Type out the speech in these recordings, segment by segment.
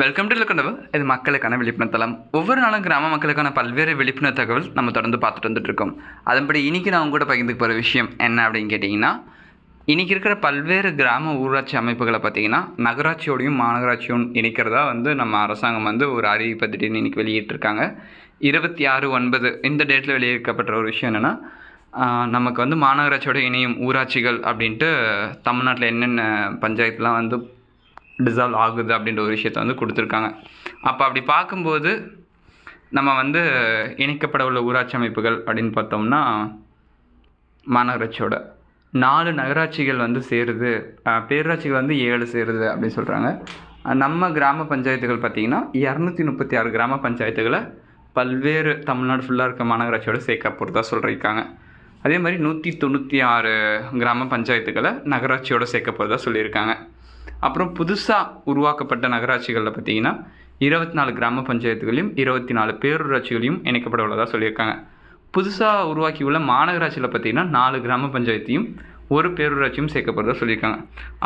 Welcome to கண்டவு இது மக்களுக்கான விழிப்புணர்வு தளம். ஒவ்வொரு நாளும் கிராம மக்களுக்கான பல்வேறு விழிப்புணர்வு தகவல் நம்ம தொடர்ந்து பார்த்துட்டு வந்துட்டு இருக்கோம் அதன்படி இன்னைக்கு நான் உங்கள்கிட்ட கூட போகிற விஷயம் என்ன அப்படின்னு கேட்டிங்கன்னா இன்னைக்கு இருக்கிற பல்வேறு கிராம ஊராட்சி அமைப்புகளை பார்த்திங்கன்னா நகராட்சியோடையும் மாநகராட்சியும் இணைக்கிறதா வந்து நம்ம அரசாங்கம் வந்து ஒரு அறிவிப்பை திடீர்னு இன்னைக்கு வெளியிட்டிருக்காங்க. இருபத்தி ஆறு ஒன்பது இந்த டேட்டில் வெளியிடப்பட்ட ஒரு விஷயம் என்னென்னா நமக்கு வந்து மாநகராட்சியோட இணையும் ஊராட்சிகள் அப்படின்ட்டு தமிழ்நாட்டில் என்னென்ன பஞ்சாயத்துலாம் வந்து டிசால்வ் ஆகுது அப்படின்ற ஒரு விஷயத்தை வந்து கொடுத்துருக்காங்க. அப்போ அப்படி பார்க்கும்போது நம்ம வந்து இணைக்கப்பட உள்ள ஊராட்சி அமைப்புகள் அப்படின்னு பார்த்தோம்னா மாநகராட்சியோட நாலு நகராட்சிகள் வந்து சேருது. பேராட்சிகள் பேரூராட்சிகள் வந்து ஏழு சேருது அப்படின்னு சொல்கிறாங்க நம்ம கிராம பஞ்சாயத்துகள் பார்த்திங்கன்னா இரநூத்தி முப்பத்தி ஆறு கிராம பஞ்சாயத்துகளை பல்வேறு தமிழ்நாடு ஃபுல்லாக இருக்க மாநகராட்சியோட சேர்க்க போகிறதா சொல்லியிருக்காங்க. அதே மாதிரி நூற்றி தொண்ணூற்றி ஆறு கிராம பஞ்சாயத்துக்களை நகராட்சியோட சேர்க்க போகிறதா சொல்லியிருக்காங்க. அப்புறம் புதுசாக உருவாக்கப்பட்ட நகராட்சிகளில் பார்த்தீங்கன்னா இருபத்தி நாலு கிராம பஞ்சாயத்துகளையும் இருபத்தி நாலு பேரூராட்சிகளையும் இணைக்கப்பட உள்ளதாக சொல்லியிருக்காங்க. புதுசாக உருவாக்கியுள்ள மாநகராட்சியில் பார்த்தீங்கன்னா நாலு கிராம பஞ்சாயத்தையும் ஒரு பேரூராட்சியும் சேர்க்கப்படுறதா சொல்லியிருக்காங்க.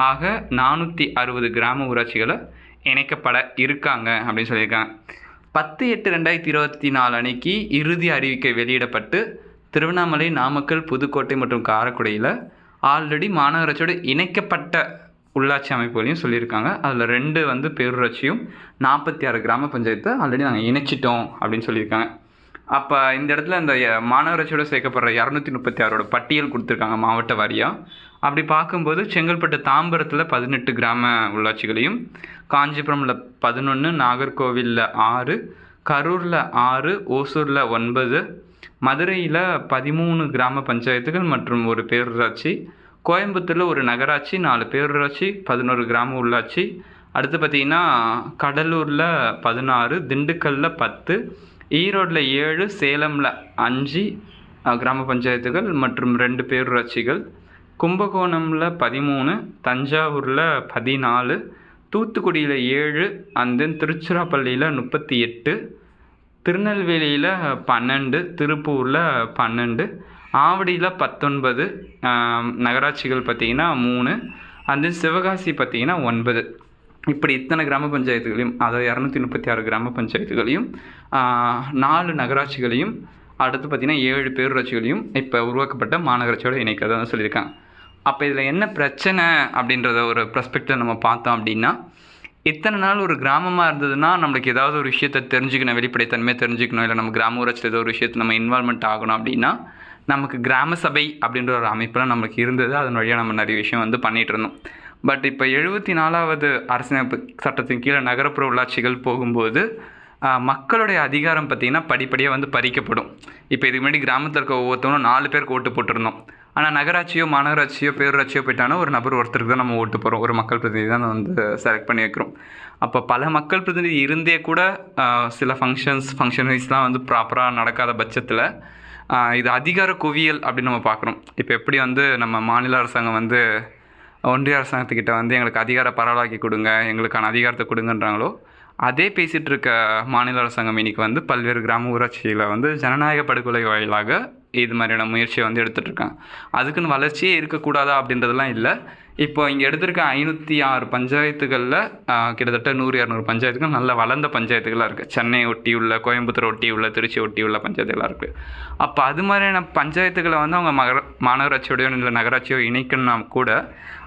ஆக நானூற்றி அறுபது கிராம ஊராட்சிகளை இணைக்கப்பட இருக்காங்க அப்படின்னு சொல்லியிருக்காங்க. பத்து எட்டு ரெண்டாயிரத்தி இருபத்தி நாலு அன்னைக்கு இறுதி அறிவிக்கை வெளியிடப்பட்டு திருவண்ணாமலை நாமக்கல் புதுக்கோட்டை மற்றும் காரைக்குடியில் ஆல்ரெடி மாநகராட்சியோடு இணைக்கப்பட்ட உள்ளாட்சி அமைப்புகளையும் சொல்லியிருக்காங்க. அதில் ரெண்டு வந்து பேரூராட்சியும் நாற்பத்தி ஆறு கிராம பஞ்சாயத்தை ஆல்ரெடி நாங்கள் இணைச்சிட்டோம் அப்படின்னு சொல்லியிருக்காங்க. அப்போ இந்த இடத்துல இந்த மாநகராட்சியோட சேர்க்கப்படுற இரநூத்தி முப்பத்தி ஆறோட பட்டியல் கொடுத்துருக்காங்க மாவட்ட வாரியாக அப்படி பார்க்கும்போது செங்கல்பட்டு தாம்பரத்தில் பதினெட்டு கிராம உள்ளாட்சிகளையும் காஞ்சிபுரமில் பதினொன்று நாகர்கோவிலில் ஆறு கரூரில் ஆறு ஓசூரில் ஒன்பது மதுரையில் பதிமூணு கிராம பஞ்சாயத்துகள் மற்றும் ஒரு பேரூராட்சி கோயம்புத்தூரில் ஒரு நகராட்சி நாலு பேரூராட்சி பதினோரு கிராம உள்ளாட்சி. அடுத்து பார்த்திங்கன்னா கடலூரில் பதினாறு திண்டுக்கல்லில் பத்து ஈரோட்டில் ஏழு சேலமில் அஞ்சு கிராம பஞ்சாயத்துகள் மற்றும் ரெண்டு பேரூராட்சிகள் கும்பகோணமில் பதிமூணு தஞ்சாவூரில் பதினாலு தூத்துக்குடியில் ஏழு அண்ட் தென் திருச்சிராப்பள்ளியில் முப்பத்தி எட்டு திருநெல்வேலியில் பன்னெண்டு திருப்பூரில் பன்னெண்டு ஆவடியில் பத்தொன்பது நகராட்சிகள் பார்த்திங்கன்னா மூணு அந்த சிவகாசி பார்த்திங்கன்னா ஒன்பது. இப்படி இத்தனை கிராம பஞ்சாயத்துகளையும் அதாவது இரநூத்தி முப்பத்தி ஆறு கிராம பஞ்சாயத்துகளையும் நாலு நகராட்சிகளையும் அடுத்து பார்த்திங்கன்னா ஏழு பேரூராட்சிகளையும் இப்போ உருவாக்கப்பட்ட மாநகராட்சியோட இணைக்கிறதா சொல்லியிருக்காங்க. அப்போ இதில் என்ன பிரச்சனை அப்படின்றத ஒரு ப்ரெஸ்பெக்டிவ் நம்ம பார்த்தோம் அப்படின்னா இத்தனை நாள் ஒரு கிராமமாக இருந்ததுன்னா நம்மளுக்கு ஏதாவது ஒரு விஷயத்தை தெரிஞ்சுக்கணும் வெளிப்படைத்தன்மையை தெரிஞ்சுக்கணும் இல்லை நம்ம கிராம ஊராட்சியில் ஏதோ ஒரு விஷயத்தை நம்ம இன்வால்மெண்ட் ஆகணும் அப்படின்னா நமக்கு கிராம சபை அப்படின்ற ஒரு அமைப்பெல்லாம் நம்மளுக்கு இருந்தது. அதன் வழியாக நம்ம நிறைய விஷயம் வந்து பண்ணிகிட்டு இருந்தோம். பட் இப்போ எழுபத்தி நாலாவது அரசியலமைப்பு சட்டத்தின் கீழே நகரப்புற உள்ளாட்சிகள் போகும்போது மக்களுடைய அதிகாரம் பார்த்திங்கன்னா படிப்படியாக வந்து பறிக்கப்படும். இப்போ இதுக்கு முன்னாடி கிராமத்தில் இருக்க ஒவ்வொருத்தவங்களும் நாலு பேருக்கு ஓட்டு போட்டிருந்தோம். ஆனால் நகராட்சியோ மாநகராட்சியோ பேரூராட்சியோ போயிட்டானா ஒரு நபர் ஒருத்தருக்கு தான் நம்ம ஓட்டு போகிறோம் ஒரு மக்கள் பிரதிநிதி தான் வந்து செலக்ட் பண்ணி வைக்கிறோம். அப்போ பல மக்கள் பிரதிநிதி இருந்தே கூட சில ஃபங்க்ஷன்ஸ் ஃபங்க்ஷன் வைஸ்லாம் வந்து ப்ராப்பராக நடக்காத பட்சத்தில் இது அதிகார குவியல் அப்படின்னு நம்ம பார்க்குறோம். இப்போ எப்படி வந்து நம்ம மாநில அரசாங்கம் வந்து ஒன்றிய அரசாங்கத்துக்கிட்ட வந்து எங்களுக்கு அதிகார பரவலாக்கி கொடுங்க எங்களுக்கான அதிகாரத்தை கொடுங்கன்றாங்களோ அதே பேசிகிட்டு இருக்க மாநில அரசாங்கம் இன்னைக்கு வந்து பல்வேறு கிராம ஊராட்சியில் வந்து ஜனநாயக படுகொலை வாயிலாக இது மாதிரியான முயற்சியை வந்து எடுத்துகிட்ருக்காங்க அதுக்குன்னு வளர்ச்சியே இருக்கக்கூடாதா அப்படின்றதெல்லாம் இல்லை. இப்போ இங்கே எடுத்திருக்க ஐநூற்றி ஆறு பஞ்சாயத்துகளில் கிட்டத்தட்ட நூறு இரநூறு பஞ்சாயத்துகள் நல்ல வளர்ந்த பஞ்சாயத்துகளாக இருக்குது சென்னை ஒட்டி உள்ள கோயம்புத்தூர் ஒட்டி உள்ள திருச்சி ஒட்டி உள்ள பஞ்சாயத்துகளாக இருக்குது அப்போ அது மாதிரியான பஞ்சாயத்துகளை வந்து அவங்க மகர மாநகராட்சியோடையோ இல்லை நகராட்சியோ இணைக்கணும்னா கூட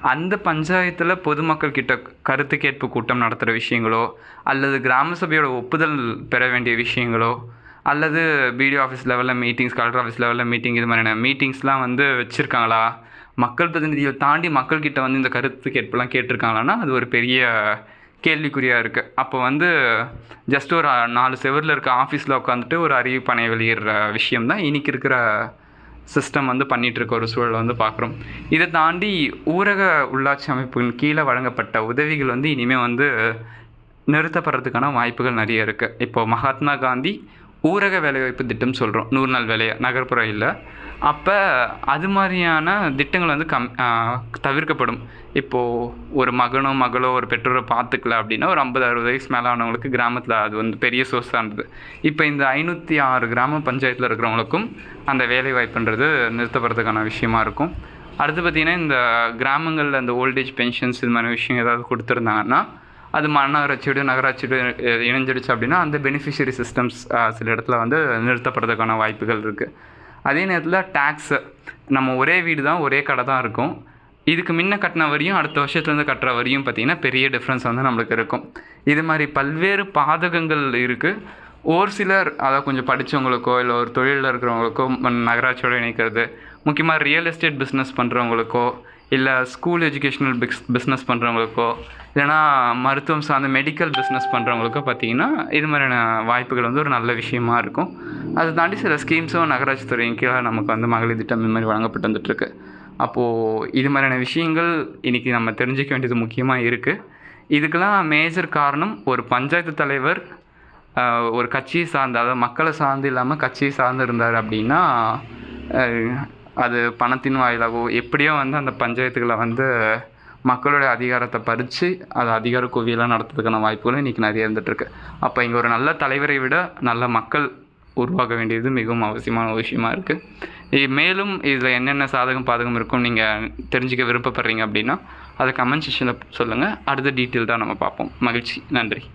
அந்த பஞ்சாயத்தில் பொதுமக்கள் கிட்ட கருத்து கேட்பு கூட்டம் நடத்துகிற விஷயங்களோ அல்லது கிராம சபையோட ஒப்புதல் பெற வேண்டிய விஷயங்களோ அல்லது பிடிஓ ஆஃபீஸ் லெவலில் மீட்டிங்ஸ் கலெக்டர் ஆஃபீஸ் லெவலில் மீட்டிங் இது மாதிரியான மீட்டிங்ஸ்லாம் வந்து வச்சுருக்காங்களா? மக்கள் பிரதிநிதியை தாண்டி மக்கள்கிட்ட வந்து இந்த கருத்து கேட்பெல்லாம் கேட்டிருக்காங்களான்னா அது ஒரு பெரிய கேள்விக்குறியாக இருக்குது அப்போ வந்து ஜஸ்ட் ஒரு நாலு செவரில் இருக்க ஆஃபீஸில் உட்காந்துட்டு ஒரு அறிவிப்பனை வெளியிடுற விஷயம் தான் இன்றைக்கி இருக்கிற சிஸ்டம் வந்து பண்ணிகிட்ருக்க இருக்க ஒரு சூழலை வந்து பார்க்குறோம். இதை தாண்டி ஊரக உள்ளாட்சி அமைப்பின் கீழே வழங்கப்பட்ட உதவிகள் வந்து இனிமேல் வந்து நிறுத்தப்படுறதுக்கான வாய்ப்புகள் நிறைய இருக்குது இப்போது மகாத்மா காந்தி ஊரக வேலைவாய்ப்பு திட்டம் சொல்கிறோம் நூறு நாள் வேலையை? நகர்ப்புறம் இல்லை. அப்போ அது மாதிரியான திட்டங்கள் வந்து கம் தவிர்க்கப்படும். இப்போது ஒரு மகனோ மகளோ ஒரு பெற்றோரை பார்த்துக்கல அப்படின்னா ஒரு ஐம்பது அறுபது வயசு மேலே ஆனவங்களுக்கு கிராமத்தில் அது வந்து பெரிய சோர்ஸாக இப்போ இந்த ஐநூற்றி ஆறு கிராம பஞ்சாயத்தில் இருக்கிறவங்களுக்கும் அந்த வேலை வாய்ப்புன்றது நிறுத்தப்படுறதுக்கான விஷயமா இருக்கும். அடுத்து பார்த்திங்கன்னா இந்த கிராமங்களில் இந்த ஓல்டேஜ் பென்ஷன்ஸ் இது மாதிரி விஷயம் ஏதாவது கொடுத்துருந்தாங்கன்னா அது மாநகராட்சியோட நகராட்சியோட இணைஞ்சிடுச்சு அப்படின்னா அந்த பெனிஃபிஷியரி சிஸ்டம்ஸ் சில இடத்துல வந்து நிறுத்தப்படுறதுக்கான வாய்ப்புகள் இருக்குது அதே நேரத்தில் டேக்ஸு நம்ம ஒரே வீடு தான் ஒரே கடை தான் இருக்கும். இதுக்கு முன்ன கட்டின வரியும் அடுத்த வருஷத்துலேருந்து கட்டுற வரியும் பார்த்திங்கன்னா பெரிய டிஃப்ரென்ஸ் வந்து நம்மளுக்கு இருக்கும். இது மாதிரி பல்வேறு பாதகங்கள் இருக்குது ஒரு சிலர் அதாவது கொஞ்சம் படித்தவங்களுக்கோ இல்லை ஒரு தொழிலில் இருக்கிறவங்களுக்கோ நகராட்சியோடு நகராட்சியோட இணைக்கிறது முக்கியமாக ரியல் எஸ்டேட் பிஸ்னஸ் பண்ணுறவங்களுக்கோ இல்லை ஸ்கூல் எஜுகேஷனல் பிக்ஸ் பிஸ்னஸ் பண்ணுறவங்களுக்கோ இல்லைனா மருத்துவம் சார்ந்த மெடிக்கல் பிஸ்னஸ் பண்ணுறவங்களுக்கோ பார்த்தீங்கன்னா இது மாதிரியான வாய்ப்புகள் வந்து ஒரு நல்ல விஷயமா இருக்கும். அதை தாண்டி சில ஸ்கீம்ஸும் நகராட்சி துறையின் கீழே நமக்கு வந்து மகளிர் திட்டம் இந்த மாதிரி வழங்கப்பட்டு வந்துட்டுருக்கு. அப்போது இது மாதிரியான விஷயங்கள் இன்றைக்கி நம்ம தெரிஞ்சிக்க வேண்டியது முக்கியமாக இருக்குது இதுக்கெல்லாம் மேஜர் காரணம் ஒரு பஞ்சாயத்து தலைவர் ஒரு கட்சியை சார்ந்து அதாவது மக்களை சார்ந்து இல்லாமல் கட்சியை சார்ந்து இருந்தார் அப்படின்னா அது பணத்தின் வாயிலாகவோ எப்படியோ வந்து அந்த பஞ்சாயத்துகளை வந்து மக்களுடைய அதிகாரத்தை பறித்து அதை அதிகார குவியெல்லாம் நடத்துறதுக்கான வாய்ப்புகளும் இன்றைக்கி நிறைய இருந்துகிட்ருக்கு அப்போ இங்கே ஒரு நல்ல தலைவரை விட நல்ல மக்கள் உருவாக வேண்டியது மிகவும் அவசியமான விஷயமா இருக்குது மேலும் இதில் என்னென்ன சாதகம் பாதகம் இருக்கும் நீங்கள் தெரிஞ்சுக்க விருப்பப்படுறீங்க அப்படின்னா அதை கமெண்ட் செக்ஷனில் சொல்லுங்கள் அடுத்த டீட்டெயில் தான் நம்ம பார்ப்போம். மகிழ்ச்சி. நன்றி.